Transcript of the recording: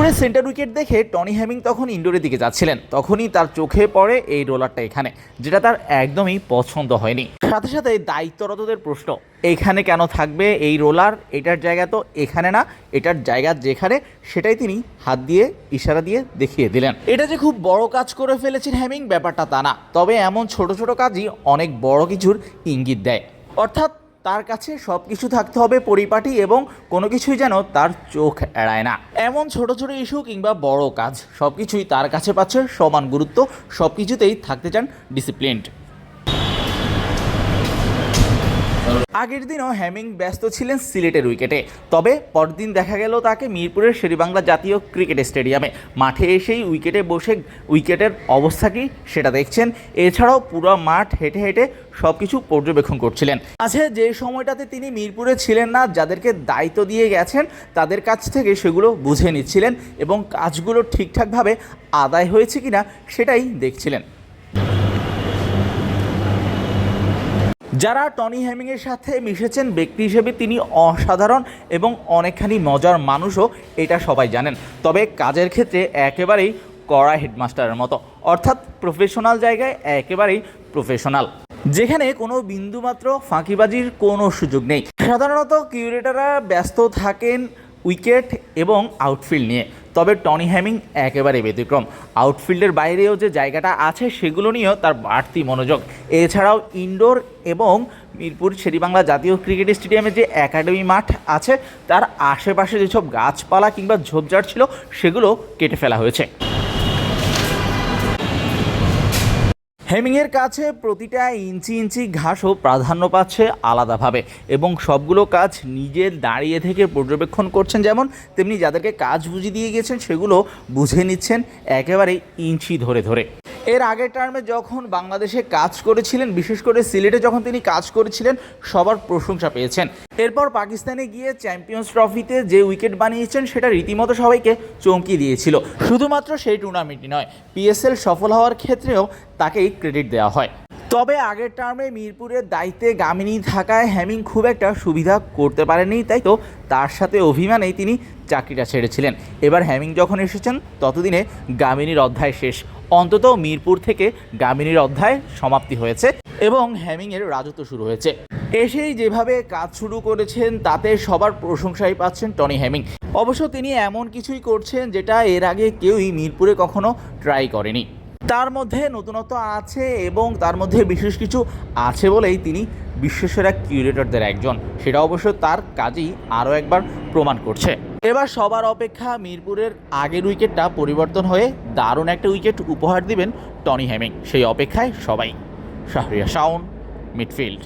মিরপুরের centre wicket দেখে Tony Hamming তখন ইন্ডোরের দিকে যাচ্ছিলেন। তখনই তার চোখে পড়ে এই রোলারটা এখানে, যেটা তার একদমই পছন্দ হয়নি। সাথে সাথে দায়িত্বরতদের প্রশ্ন, এখানে কেন থাকবে এই রোলার? এটার জায়গা তো এখানে না, এটার জায়গা যেখানে, সেটাই তিনি হাত দিয়ে, ইশারা দিয়ে দেখিয়ে দিলেন। এটা যে খুব বড় কাজ করে ফেলেছেন হ্যামিং, ব্যাপারটা তা না। তবে এমন ছোট ছোট কাজই অনেক বড় কিছুর ইঙ্গিত দেয়। অর্থাৎ তার কাছে সব কিছু থাকতে হবে পরিপাটি এবং কোনো কিছুই যেন তার চোখ এড়ায় না। এমন ছোট ছোট ইস্যু কিংবা বড় কাজ সব কিছুই তার কাছে পাচ্ছে সমান গুরুত্ব সব কিছুতেই থাকতে চান ডিসিপ্লিনড আগের দিনও হ্যামিং ব্যস্ত ছিলেন সিলেটের উইকেটে। তবে পরদিন দেখা গেল তাকে মিরপুরের শেরিবাংলা জাতীয় ক্রিকেট স্টেডিয়ামে। মাঠে এসেই উইকেটে বসে উইকেটের অবস্থা কি সেটা দেখছেন। এছাড়াও পুরো মাঠ হেঁটে হেঁটে সব কিছু পর্যবেক্ষণ করছিলেন। আছে যে সময়টাতে তিনি মিরপুরে ছিলেন না, যাদেরকে দায়িত্ব দিয়ে গেছেন, তাদের কাছ থেকে সেগুলো বুঝে নিচ্ছিলেন এবং কাজগুলো ঠিকঠাকভাবে আদায় হয়েছে কিনা সেটাই দেখছিলেন। যারা টনি হ্যামিংয়ের সাথে মিশেছেন, ব্যক্তি হিসেবে তিনি অসাধারণ এবং অনেকখানি মজার মানুষও, এটা সবাই জানেন। তবে কাজের ক্ষেত্রে একেবারেই কড়া হেডমাস্টারের মতো। অর্থাৎ প্রফেশনাল জায়গায় একেবারেই প্রফেশনাল। যেখানে কোনো বিন্দুমাত্র ফাঁকিবাজির কোনো সুযোগ নেই। সাধারণত কিউরেটাররা ব্যস্ত থাকেন উইকেট এবং আউটফিল্ড নিয়ে। তবে টনি হ্যামিং একেবারে ব্যতিক্রম। আউটফিল্ডের বাইরেও যে জায়গাটা আছে সেগুলো নিয়েও তার বাড়তি মনোযোগ। এছাড়াও ইনডোর এবং মিরপুর শেরিবাংলা জাতীয় ক্রিকেট স্টেডিয়ামে যে একাডেমি মাঠ আছে, তার আশেপাশে যেসব গাছপালা কিংবা ঝোপঝাড় ছিল, সেগুলো কেটে ফেলা হয়েছে। হেমিংয়ের কাছে প্রতিটা ইঞ্চি ইঞ্চি ঘাসও প্রাধান্য পাচ্ছে আলাদাভাবে এবং সবগুলো কাজ নিজে দাঁড়িয়ে থেকে পর্যবেক্ষণ করছেন। যেমন তেমনি যাদেরকে কাজ বুঝিয়ে দিয়ে গেছেন, সেগুলো বুঝে নিচ্ছেন একেবারে ইঞ্চি ধরে ধরে। এর আগের টার্মে যখন বাংলাদেশে কাজ করেছিলেন, বিশেষ করে সিলেটে যখন তিনি কাজ করেছিলেন, সবার প্রশংসা পেয়েছেন। এরপর পাকিস্তানে গিয়ে চ্যাম্পিয়ন্স ট্রফিতে যে উইকেট বানিয়েছেন, সেটা রীতিমতো সবাইকে চমকি দিয়েছিল। শুধুমাত্র সেই টুর্নামেন্টই নয় পিএসএল সফল হওয়ার ক্ষেত্রেও তাকেই ক্রেডিট দেওয়া হয়। তবে আগের টার্মে মিরপুরের দায়িত্বে গামিনী থাকায় হ্যামিং খুব একটা সুবিধা করতে পারেনি তাই তো তার সাথে অভিমানেই তিনি চাকরিটা ছেড়েছিলেন। এবার হ্যামিং যখন এসেছেন, ততদিনে গামিনীর অধ্যায় শেষ। অন্তত মিরপুর থেকে গামিনীর অধ্যায় সমাপ্তি হয়েছে এবং হ্যামিংয়ের রাজত্ব শুরু হয়েছে। এসেই যেভাবে কাজ শুরু করেছেন, তাতে সবার প্রশংসাই পাচ্ছেন টনি হ্যামিং অবশ্য তিনি এমন কিছুই করছেন যেটা এর আগে কেউই মিরপুরে কখনো ট্রাই করেনি। তার মধ্যে নতুনত্ব আছে এবং তার মধ্যে বিশেষ কিছু আছে বলেই তিনি বিশ্বসেরা কিউরেটরদের একজন। সেটা অবশ্য তার কাজেই আরও একবার প্রমাণ করছে। এবার সবার অপেক্ষা মিরপুরের আগের উইকেটটা পরিবর্তন হয়ে দারুণ একটা উইকেট উপহার দিবেন টনি হ্যামিং সেই অপেক্ষায় সবাই। শাহরিয়া শাউন মিডফিল্ড।